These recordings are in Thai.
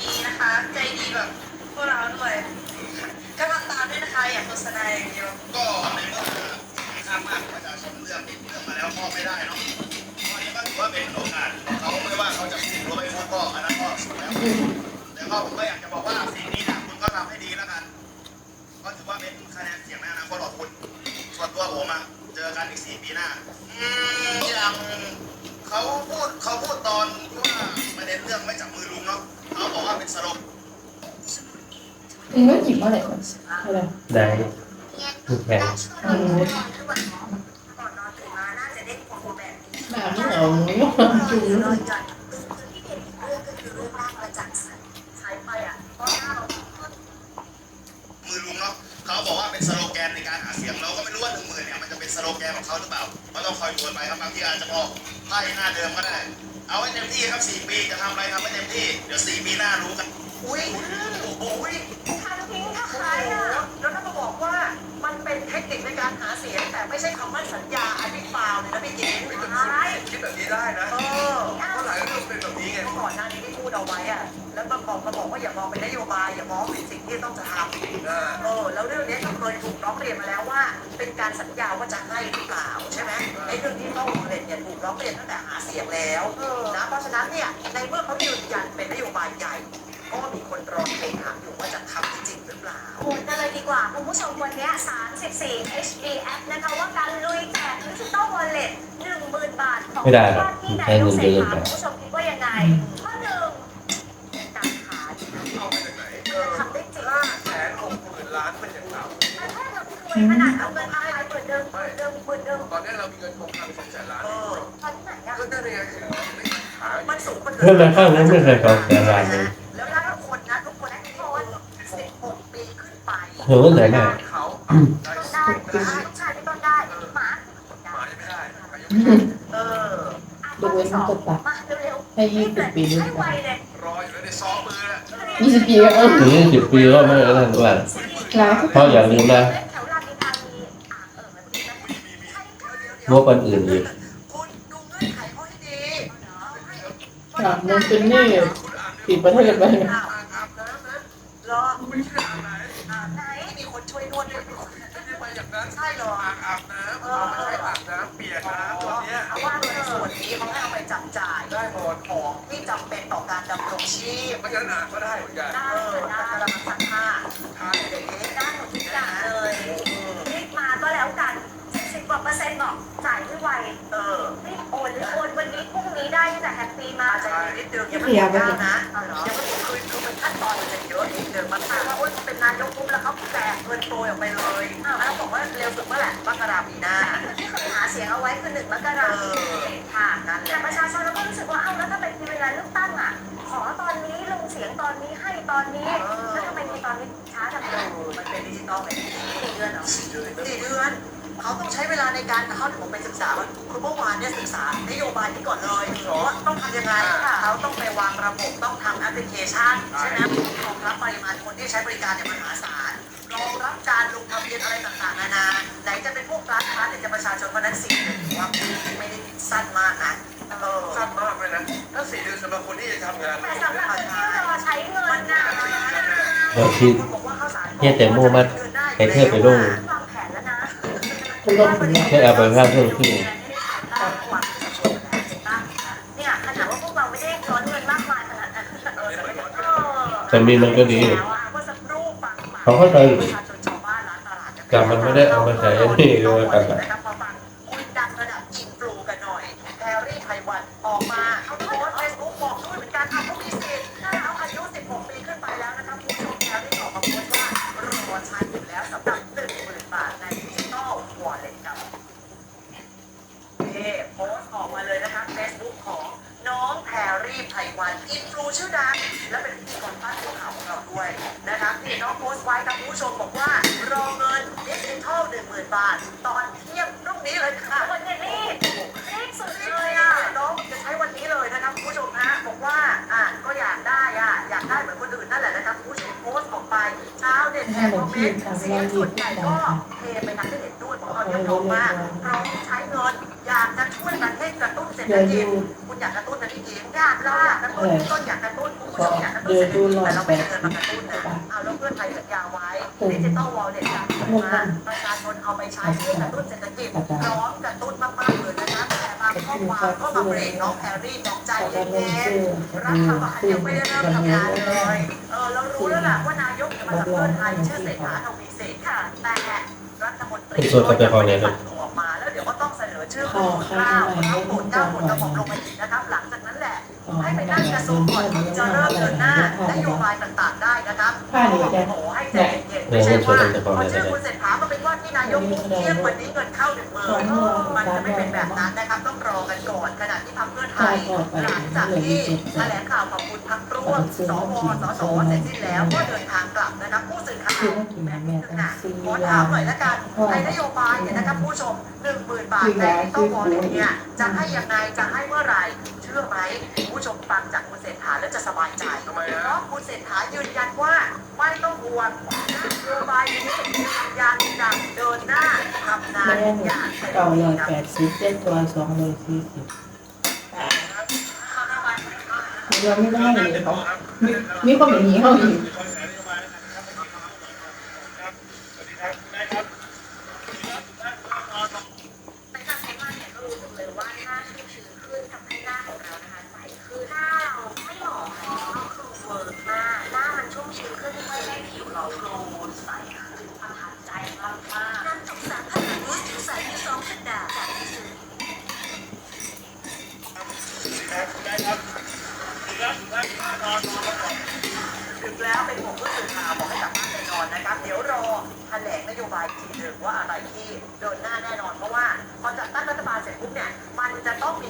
ดีนะคะ ใจดีแบบพวกเราด้วยก็ทำตามด้วยนะคะ อย่าโฆษณาอย่างเดียวก็ในเมื่อข้างมากประชาชนเลือกเลือกมาแล้วมอไม่ได้เนาะตอนนี้ก็ถือว่าเป็นโอกาสของเขาไม่ว่าเขาจะพูดหรือไม่พูดก็อันนั้นก็สุดแล้วแต่ก็ผมก็อยากจะบอกว่าสิ่งนี้นะคุณก็ทำให้ดีแล้วกันก็ถือว่าเป็นคะแนนเสียงในอนาคตของคุณส่วนตัวผมอะเจอกันอีกสี่ปีหน้าอย่างเขาพูดเขาพูดตอนว่าประเด็นเรื่องไม่จับมือลุงเนาะเขาบอกว่าเป็นสลบ เองไม่จิบเมื่อได้ทุกแบบแบบนี้เหรอจักษ์ใช้ไปอะเพราะหน้าเรามือลุงเนาะเขาบอกว่าเป็นสโลแกนในการหาเสียงเราก็ไม่รู้ว่าหนึ่งหมื่นเนี่ยมันจะเป็นสโลแกนของเขาหรือเปล่าก็ต้องคอยดูกันไปครับบางทีอาจจะออกไพ่หน้าเดิมก็ได้ เอาไว้เต็มที่ครับสี่ปีจะทำอะไรทำให้เต็มที่ เดี๋ยวสี่ปีหน้ารู้กันอุ้ย การหาเสียงแต่ไม่ใช่คำมั่นสัญญาอันนี้ฟาวเลยนะพี่เก๋ใช่คิดแบบนี้ได้นะเออเพราะหลายเรื่องเป็นแบบนี้ไงเมื่อก่อนหน้านี้ที่พูดเอาไว้อะแล้วมาบอกมาบอกว่าอย่ามองเป็นนโยบายอย่ามองเป็นสิ่งที่ต้องจะทำเออแล้วเรื่องนี้ก็เคยถูกร้องเรียนมาแล้วว่า เป็นการสัญญาว่าจะให้หรือเปล่าใช่ไหมไอ้เรื่องที่เข้าโรงเรียนเนี่ยถูกร้องเรียนตั้งแต่หาเสียงแล้วนะเพราะฉะนั้นเนี่ยในเมื่อเขายืนยันเป็นนโยบายใหญ่ ก็มีคนรอเพ่งถามอยู่ว่าจะทำจริงหรือเปล่าโหวตกันเลยดีกว่า คุณผู้ชมวันเนี้ย34 HD App นะคะว่าการลุยแจกดิจิตอลวอลเล็ต10,000 บาทของไม่ได้หรอกว่าที่นายใช้กเงินเศเยรษอะฐาจังคุณผู้ชมคิดว่ายังไงข้อหนึ่งการขายนะเอาไปจากไหนมันทำได้จริง ห้าแสนหกหมื่นล้านเป็นอย่างต่ำมันแค่เรารวยขนาดเอาเงินมาขายเปิดเดิมเปิดเดิมเปิดเดิมตอนนี้เรามีเงินหกพันสองแสนล้านเออตอนไหนอะก็ได้ไงคือไม่ขายมันสูงกว่าเพื่อนมาข้างนั้นไม่เคยเขาแต่ร้านเลย แล้วถ้าทุกคนนะทุกคนทุกคน16 ปีขึ้น เหินไหนน่ะเขาได้ต้นได้ลูกชายไม่ต้นได้หมาหมายไม่ได้อายุเอออะข้อที่สองมาเร็วๆให้ยี่สิบปีด้วยให้ไวเลยรออยู่แล้วในซ้อมมือแล้วยี่สิบปีก็เออถึงยี่สิบปีก็ไม่ได้นั่นด้วยหลายเพราะอย่าลืมนะแถวรามอินทรามีอ่างบอะไรพวกนี้ไหมมีมีมีใช่ค่ะงบอันอื่นอีกคุณดูเงื่อนไขเขาให้ดีสามเงินเป็นนี่ปิดประเทศไปรอ ใช้อาบน้ำเปียกน้ำตัวเนี้ยเอาว่าเงินส่วนนี้เขาให้เอาไปจับจ่ายได้หมดของที่จำเป็นต่อการดำรงชีพเพราะฉะนั้นอ่านก็ได้เหมือนกันได้เลยกได้ระมังซักผ้าทานเด็กได้หมดทุกอย่างเลยรีบมาก็แล้วกันสิบกว่าเปอร์เซ็นต์บอกจ่ายให้ไวเออรีบโอนโอนวันนี้พรุ่งนี้ได้ที่จะแฮปปี้มากอาจะมีนิดนึงยังไม่ถึงก้าวนะยังไม่ถึงคือคือเป็นขั้นตอนมันจะ เยอะนิดนึงมันถามว่าโอ๊ยเขาเป็นนายกปุ๊บแล้วเขาแจกเงินโปรยออกไปเลยอ้าวแล้วบอกว่าเร็วสุดเมื่อไหร่มกราปีหน้าที่เคยหาเสียงเอาไว้คือหนึ่งมกเอราคมอค่ะนั่นแหแต่ละประชาชนเราก็รู้สึกว่าเอ้าแล้วถ้าเป็นเวลาเลือกตั้งอะ ขอตอนนี้ลงเสียงตอนนี้ให้ตอนนี้แล้วทำไมมีตอนนี้ช้าจังเลยมันเป็นดิจิตอลแบบนี้สี่เดือนเหรอสี่เดือนสี่เดือนเขาต้องใช้เวลาในการเขาถึงผมไปศึกษาว่าคือเมื่อวานเนี่ยศึกษานโยบายนี้ก่อนเลยว่าต้องทำยังไงเขาต้องไปวางระบบต้องทำแอปพลิเคชันใช่ไหมร องรับปริมาณคนที่ใช้บริการเนี่ยมหาศาลรองรับการลงทะเบียนอะไรต่างๆนานาไหนจะเป็นพวกร้านค้าไหนจะประชาชนเพราะนั้นสี่เดือนถือว่าไม่ได้สั้นมากนะเออสั้นมากเลยนะถ้าสี่เดือนสำหรับคนที่จะทำงานแต่สำหรับคนที่รอใช้เงินนะเราคิดเนี่ยแต่โม่มาให้เธอไปลงวางแผนแล้วนะคุณลงทุนเนี่ยให้เอาไปค่าเพิ่มขึ้น แต่มีมันก็ดีเขาเข้าใจแต่มันไม่ได้เอามาใช้นี่เลยอะคุณดังระดับอินฟลูกันหน่อยแพรี่ไพวันออกมาเขาโพสเฟซบุ๊กบอกด้วยเหมือนกันเอาเขามีสิทธิ์เขาอายุ16ปีขึ้นไปแล้วนะ ผู้ชมบอกว่ารอเงินดิจิทัลหนึ่งหมื่นบาท ตอนเที่ยงพรุ่งนี้เลยค่ะวันนี้รีบรีบสุดเลเลยยอะอะน้องจะใช้วันนี้เลยนะครับคุณผู้ชมฮะบอกว่าอะก็อยากได้อะอยากได้เหมือนคนอื่นนั่นแหละนะครับคุณผู้ชมโพสต์ออกไปชาวเน็ตแห่คอมเมนต์เสียงส่วนใหญ่ก็เทไปทางที่เห็นด้วยบอกว่าเนี่ยพร้อมมากพร้อมใช้เงินอยากจะช่วยประเทศกระตุ้นเศรษฐอย่ากิอจยู่คุณอยากกระตุ้นนะพี่หญิงเทอยากเราอยากกระตุ้นต้นอยากกระตุ้นคุณผู้ชมอยากกระตุ้นเศรษฐกิจแต่เราไม่ได้เงินมากระตุ้นนะเอาแล้วเพื่อไทยสัญญาไว้ ดิจิตอลวอลเล็ตการเงินมาประชาชนเอาไปใช้เพื่อกระตุ้นเศรษฐกิจพร้อมกระตุ้นมากๆเลยนะคะแต่บางข้อความก็มาเบรกน้องแพรรี่น้องใจแต่เย็ก็ลงนชื่อๆรัฐบาลยังไม่ได้เริ่มทำงานเลยเออเรารู้แล้วล่ะว่านายกจะมาจากเพื่อไทยชื่อเศรษฐาทวีสินค่ะ แต่รัฐมนตรีส่วนกับเจ้าของเนี่ยนะออกมาแล้วเดี๋ยวก็ต้องเสนอชื่อคุณข้าวทั้งหมดเก้าคนกระบอกลงมาอีกนะครับหลังจากนั้นแหละให้ไปนั่งกระทรวงก่อนจะเริ่มเดินหน้านโยบายต่างๆได้นะครับโอ้โหให้ใจเย็น ไม่ใช่ว่าพอชื่อคุณเศรษฐาก็เป็นว่าที่นายกเที่ยงวันนี้เงินเข้าหนึ่งหมื่นมันจะไม่เป็นแบบนั้นนะครับต้องรอกันก่อนขณะที่พรรคเพื่อไทยหลังจากที่แถลงข่าวขอบคุณพรรคร่วมสวสสเสร็จสิ้นแล้วก็เดินทางกลับนะครับผู้สื่อข่าวคือต้องกินแม่ต้องซื้อขอถามหน่อยละกันในนโยบายเนี่ยนะครับผู้ชมหนึ่งหมื่นบาทในต้องวอลเนี่ยจะให้ยังไงจะให้เมื่อไหร่ ชื่อไหมผู้ชมฟังจากคุณเศรษฐาแล้วจะสบายใจทำไมเพฮะ ราะคุณเศรษฐายืนยันว่าไม่ต้องห่วงนโยบายนี้ยืนยันจะเดินหน้าทำงานแม่อย่างเต็มเก่าร้ที่อยครับแปดสิบเจ็ดตัวสองร้อยสี่สิบเราไม่ได้เลยเขามีมีคนอย่างนี้เขาอีกใน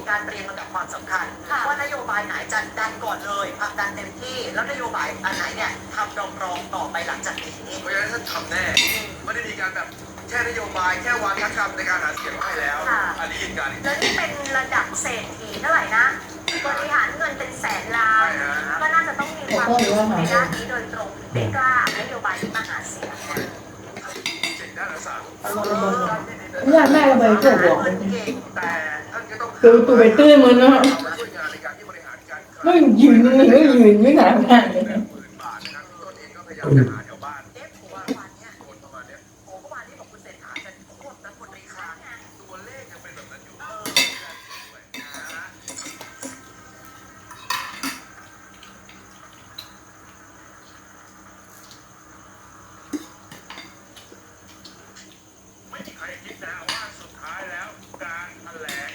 การเรียงลำดับความสำคัญว่านโยบายไหนจะดันก่อนเลยผลักดันเต็มที่ แล้วนโยบายอันไหนเนี่ยทำรองรองๆต่อไปหลังจากนี้เพราะฉะนั้นท่านทำแน่ไม่ได้มีการแบบแค่นโยบายแค่วางทักคำในการหาเสียงให้แล้วอันนี้ยืนยันแล้วนี่เป็นระดับเศรษฐีเท่าไหร่นะ บริหารเงินเป็นแสนล้าน ก็น่าจะต้องมีความรู้ในด้านนี้โดยตรงถึงได้กล้านโยบายที่มาหาเสียงเนี่ยเก่งด้านภาษาอยากแม่ก็ไปเที่ยวบอกเก่งแต่ท่านก็ต้อง ตัวตัวไปตื้อมันเนาะช่วยงานในการที่บริหารการคลังไม่ยืนไม่ยืนไม่หนาหนาเลย หมื่นบาทนะครับต้นเองก็พยายามจะหาแถวบ้าน เอ๊ะผมว่าวันเนี้ย คนประมาณเนี้ย ผมเมื่อวานนี้บอกคุณเศรษฐาจะควบรัฐมนตรีคลัง ตัวเลขยังเป็นแบบนั้นอยู่เออ ไม่มีใครคิดนะว่าสุดท้ายแล้วการแถลง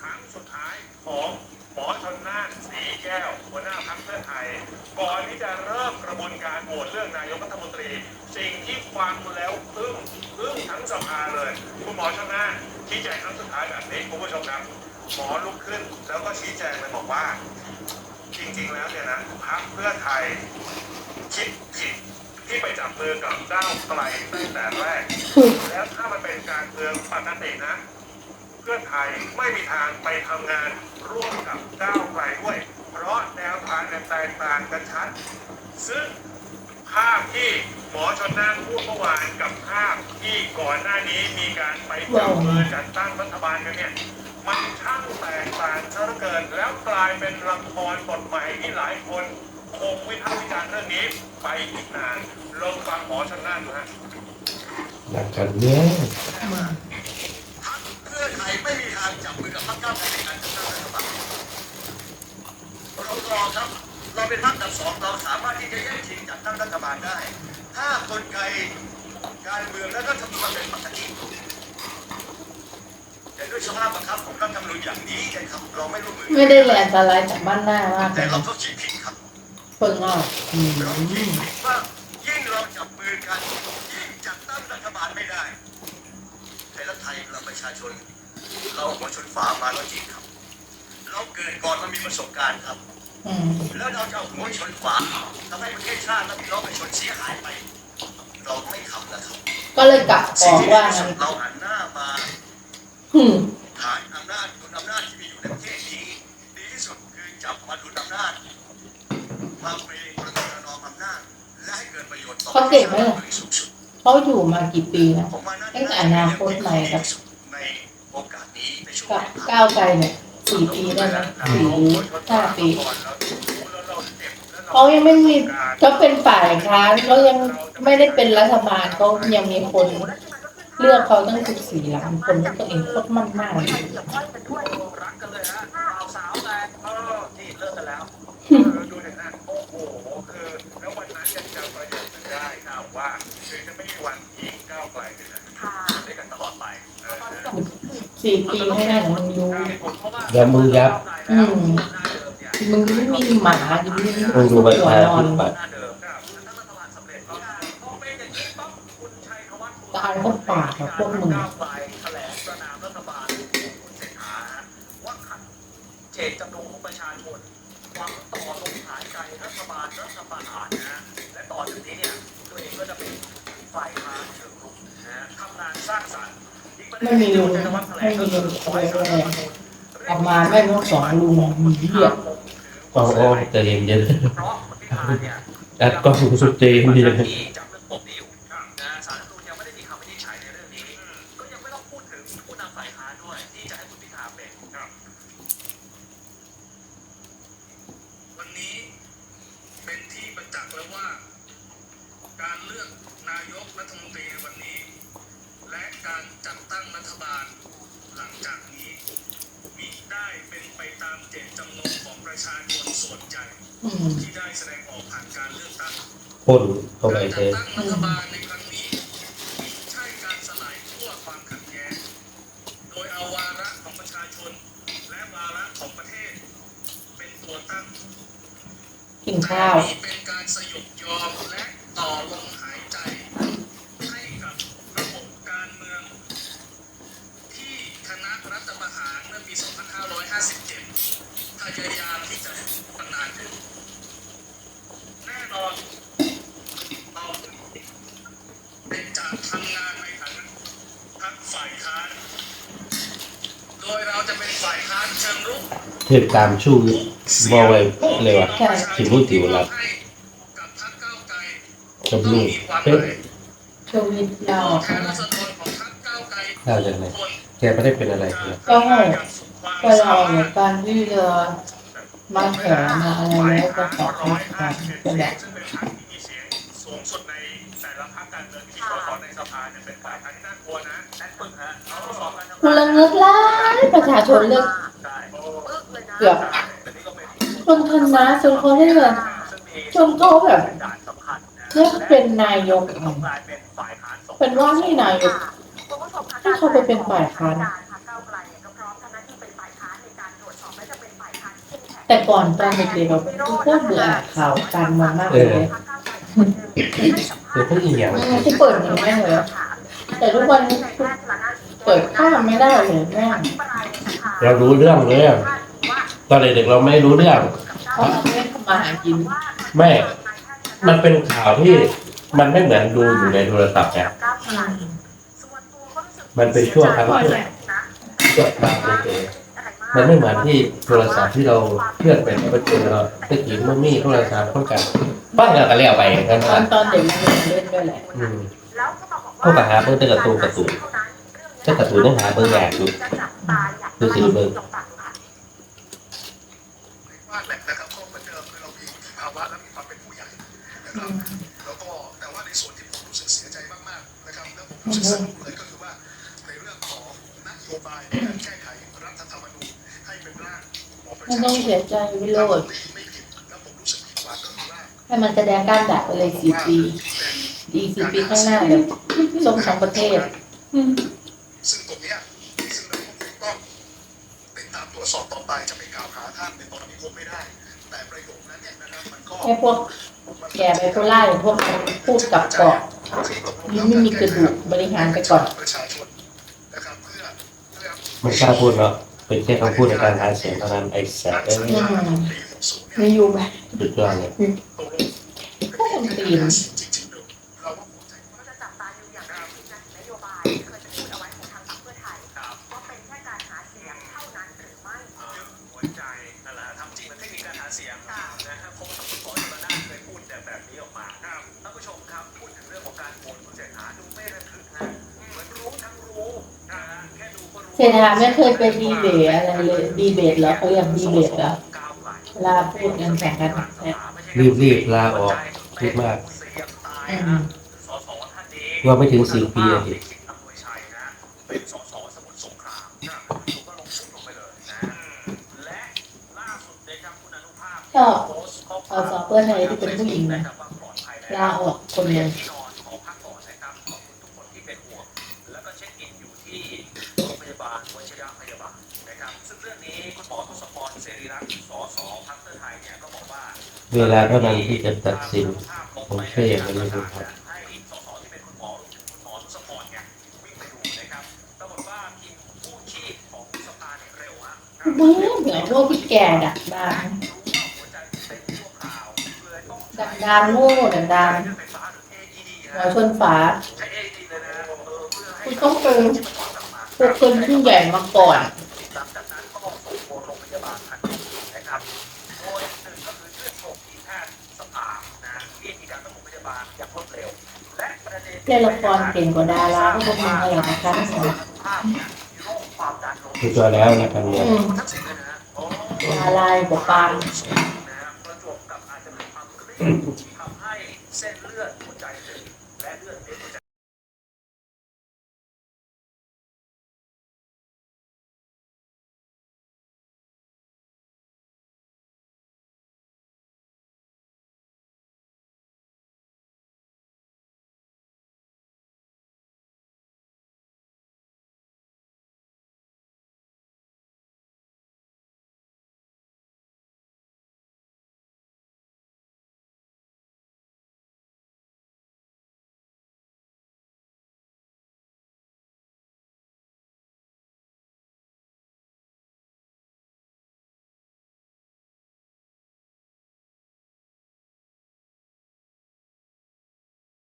ครั้งสุดท้ายของหมอชนน่านสีแก้ว หัวหน้าพรรคเพื่อไทย ก่อนที่จะเริ่มกระบวนการโหวตเรื่องนายกรัฐมนตรี สิ่งที่ฟังแล้วอึ้งอึ้งทั้งสภาเลย คุณหมอชนน่าชี้แจงครั้งสุดท้ายแบบนี้คุณผู้ชมครับหมอลุกขึ้นแล้วก็ชี้แจงเลยบอกว่า จริงๆแล้วเนี่ยนะพรรคเพื่อไทยคิดผิดที่ไปจับมือกับก้าวไกลตั้งแต่แรก แล้วถ้ามันเป็นการเมืองปกตินะ เพื่อไทยไม่มีทางไปทำงานร่วมกับก้าวไกลด้วย ราะแนวทางเนี่ยแตกต่างกันชัด ซึ่งภาพที่หมอชนน่านพูดเมื่อวานกับภาพที่ก่อนหน้านี้มีการไปจับมือจัดตั้งรัฐบาลกันเนี่ยมันช่างแตกต่างซะเหลือเกิน แล้วกลายเป็นละครบทใหม่ที่หลายคนคงวิพากษ์วิจารณ์เรื่องนี้ไปอีกนานลองฟังหมอชนน่านดูฮะหลักการเมืองพรรคเพื่อไทยไม่มีทางจับมือกับพรรคก้าวไกลในการจัดตั้งรัฐบาล เรารอครับ เราเป็นพรรคอันดับสองเราสามารถที่จะแย่งชิงจัดตั้งรัฐบาลได้ ถ้ากลไกการเมืองและรัฐธรรมนูญเป็นปกติแต่ด้วยสภาพบังคับของรัฐธรรมนูญอย่างนี้นะครับเราไม่ร่วมมือไม่ได้แหลนตรายจากบ้านหน้ามากแต่เราก็คิดผิดครับเพิ่งเอาอืมเราคิดผิดว่ายิ่งเราจับมือกันยิ่งจัดตั้งรัฐบาลไม่ได้ไทยรักไทยเราประชาชน เราหัวชนฝามาแล้วจริงครับ เราเกิดก่อนเรามีประสบการณ์ครับอืม แล้วเราจะเอาหัวชนฝาทำให้ประเทศชาติและพี่น้องประชาชนเสียหายไป เราไม่ทำนะครับก็เลยกลับอสิ่งอกว่าเราหันหน้ามาอืมถ่ายอำนาจดุลอำนาจที่มีอยู่ในประเทศนี้ดีที่สุดคือจับมาดุลอำนาจมาเป็นประนอมอำนาจและให้เกิดประโยชน์ต่อประเทศชาติโดยสูงสุดเขาอยู่มากี่ปีแล้วตั้งแต่อนาคตใหม่กับในโอกาสนี้ก้าวไกลเนี่ย สี่ปีได้ไหมสี่ห้าปีเขายังไม่มีเขาเป็นฝ่ายค้านเขายังไม่ได้เป็นรัฐบาลเขายังมีคน เลือกเขาตั้งสิบสี่ล้านคนตัวเองโคตรมากมากๆเลยเกี่ยวข้องกันด้วยรักกันเลยฮะบ่าวสาวไงเออนี่เลิกกันแล้วเออดูเห็นนะโอ้โหคือแล้ววันนั้นยังจำประโยคนึงได้ครับว่าคือจะไม่มีวันทิ้งก้ากเลยสี่ปีให้หน้าของมึงดู อย่ามือยับอืมมึงไม่มีหมาดิมึงมึงดูประหัวชานอนธิปัตย์หน้าเดิมครับถ้ารัฐบาลสำเร็จก็ต้องเป็นอย่างนี้ปั๊บคุณชัยธวัฒน์ตายก็ปากกับพวกมึงก้าวไกลแถลงประนามรัฐบาลคุณเศรษฐาว่าขัดเจตจำนงของประชาชนหวังต่อลมหายใจรัฐบาลรัฐประหารนะและต่อจากนี้เนี่ยตัวเองก็จะเป็นฝ่ายค้านเชิงรุกนะทำงานสร้างสรรค์อีกประเด็ไม่นมีที่ลุงคุณชัยธวัฒน์แถลไม่งมีก็ลุคืงออะไรเลย ออกมาไม่ต้องสอนลุงมึงเหี้ยโอ้โหใจเย็นเย็นเพราะคุณพิธาเนี่ยๆอัดก็สุดใจเย็นเย็นที่จับเรื่องปมนี้อยู่นะสารรัฐธรรมนูญยังไม่ได้มีคำวินิจฉัยในเรื่องนี้ก็ยังไม่ต้องพูดถึงผู้นำฝ่ายค้านด้วยที่จะให้คุณพิธาเป็นวันนี้เป็นที่ประจักษ์แล้วว่าการเลือกนายกรัฐมนตรีในวันนี้และการจัดตั้งรัฐบาลหลังจากนี้มิได้เป็นไปตามเจตจำนงของประชาชนส่วนใหญ่อืมที่ได้แสดงออกผ่านการเลือกตั้งพ่นเข้าไปการเลจัดยตั้งรัฐบาลในครั้งนี้มิใช่การสลายขั้วความขัดแย้งโดยเอาวาระของประชาชน และวาระของประเทศ เป็นตัวตั้งกินข้าวนี่เป็นการสยบยอมและต่อลมหายใจ ให้กับระบบการเมือง ที่คณะรัฐ ประหารเมื่อปี 2557 พยายามที่จะพัฒนาขึ้นแน่นอนเราเป็นจากทำงานในฐานะพักฝ่ายค้าน โดยเราจะเป็นฝ่ายค้านเชิงรุกเทพตามชูบอไว้เลยว่ะใช่สิพูดติวรับให้กับพรรคก้าวไกลกับลูกมีความหเฮ้ยมายชวิตเราตัวอะแทนรัษฎรของพรรคก้าวไกลน่าจะไหนคน แกไม่ได้เป็นอะไรเลยก็ให้ก็เราในการที่จะมาแถมาอะไรแล้วก็ขอให้ทำก็แบบซึ่งเป็นพรรคที่มีเสียงสูงสุดในแต่ละพรรคการเมืองที่มีสสในสภาเนี่ยเป็นฝ่ายค้านที่น่ากลัวนะแอดปึกฮะเอาสอบกันทั้งคุณละเงิดร้ายประชาชนเลือกใช่ปึ๊กเกือบแต่นี่ก็เป็นนชนะจนเขาได้แบบซึ่งมีจนเขาแบบเป็นด่านสำคัญนะแค่เป็นนายกเป็นฝ่ายค้านสองเป็นว่าที่นายก เขาไปเป็นฝ่ายค้านการพรรคก้าวไกลเนี่ยก็พร้อมทำหน้าที่เป็นฝ่ายค้านในการตรวจสอบและจะเป็นฝ่ายค้านที่เข้มแข็งแต่ก่อนตอนเด็กๆเราโคตรเบื่อข่าวการเมืองมากเลยพรรคก้าวไกลคนหนึ่งให้สัมภาษณ์เดี๋ยวเพิ่งอีกอย่างอืมที่เปิดอย่างนี้เลยอะแต่ทุกวันนี้เปิดข้ามไม่ได้เลยแม่งเรารู้เรื่องเลยอะตอนเด็กๆเราไม่รู้เรื่องเขาเอาไม่ทำมาหากินไม่ มันเป็นข่าวที่มันไม่เหมือนดูอยู่ในโทรศัพท์ไง มันเป็นช่วงครั้งที่ช่วงครั้งเฉยๆมันไม่เหมือนที่โทรศัพท์ที่เราเพื่อนไปแล้วไปเจอเราตะกี้มันมีโทรศัพท์เข้ากันบ้านกันก็แล้วไปกันตอนตอนเด็กเราเล่นด้วยแหละอืมพวกกหาเบิ่งแต่การ์ตูนการ์ตูนถ้าการ์ตูนต้องหาเบิ่งยากอยู่ดูสิเบิ่งว่าแหละนะครับก็เหมือนเดิมคือเรามีภาวะและมีความเป็นผู้ใหญ่นะครับแล้วก็แต่ว่าในส่วนที่ผมรู้สึกเสียใจมากๆนะครับแล้วผมรู้สึกสนุก โยบายในการแก้ไขรัฐธรรมนูญให้เป็นร่างของประไม่ชาต้องชนเสียใจวิโรดไม่ผิดแล้วผมรู้สึกผิดหวังก็คือว่าให้มันแสดงการดักไปเลยสี่ปีดีสี่ปีข้างหน้าแบบส่งทั้งประเทศซึ่งตรงเนี้ยซึ่งเราก็คงต้องติดตามตรวจสอบต่อไปจะไปกล่าวหาท่านในตอนนี้คงไม่ได้ แต่ประโยคนั้นเนี่ยนะครับมันก็ ให้พวกแก่ไบโพล่าอย่างพวกนั้นพูดกับเกาะนี่ไม่มีกระดูกบริหารไปก่อนประชาชนนะครับเพื่อเพื่อ ไม่กล้าพูดเนาะเป็นแค่คำพูดในการหาเสียงเท่านั้นไอ้แสบเอ้ยอืมไม่อยู่แบบสุดยอดเลยพวกคนตีน เรื่องของการโหวตคุณเศรษฐาดูไม่ระทึกนะเหมือนรู้ทั้งรู้นะฮะแค่ดูก็รู้เศรษฐาไม่เคยไปดีเบตอะไรเลยดีเบตเหรอเขาเรียกดีเบตเหรอเวลาพูดกันแข่งกันเนี่ยรีบๆลาออกรีบมากอืมสสท่านนี้ว่าไม่ถึงสี่ปีอะดิอำนวยชัยนะเป็นสสสมุทรสงครามนะผมก็ลงชื่อลงไปเลยนะและล่าสุดนะครับคุณอนุภาพก็โพสต์ข้อคเอาวามสอบเพื่อนไทยที่เป็นผู้หญิงนะนะครับว่าปลอดภัยแล้วลาออกคนหนึ่งที่ เวลาเท่านั้นที่จะตัดสินผมเชื่ออย่างนั้นเลยครับให้สสที่เป็นคุณหมอรวมถึงคุณหมอทศพรเนี่ยวิ่งไปดูนะครับปรากฏว่าทีมกู้ชีพของสภาเนี่ยเร็วฮะเบื่อเบื่อพวกที่แก่ดักดานรู้ว่าหัวใจเต้นชั่วคราวเลยต้องดักดานโง่ดักดานไฟฟ้าหรือ AED หัวนะชนฝาใช้ AED เลยนะเออเพื่อให้คุณต้องเป็นพวกคนที่ใหญ่มาก่อน อย่างรวดเร็ว และประเด็นเล่นละครเก่งกว่าดาราพวกมึงอะไรนะคะภาพเนี่ยมีโรคความดันโลหิคือตตัวแล้วนะการเมืองอืมทักษิณเลยนะฮะโอ้ดารากว่าปางนะฮะประจวบกับอาจจะมีความเครียด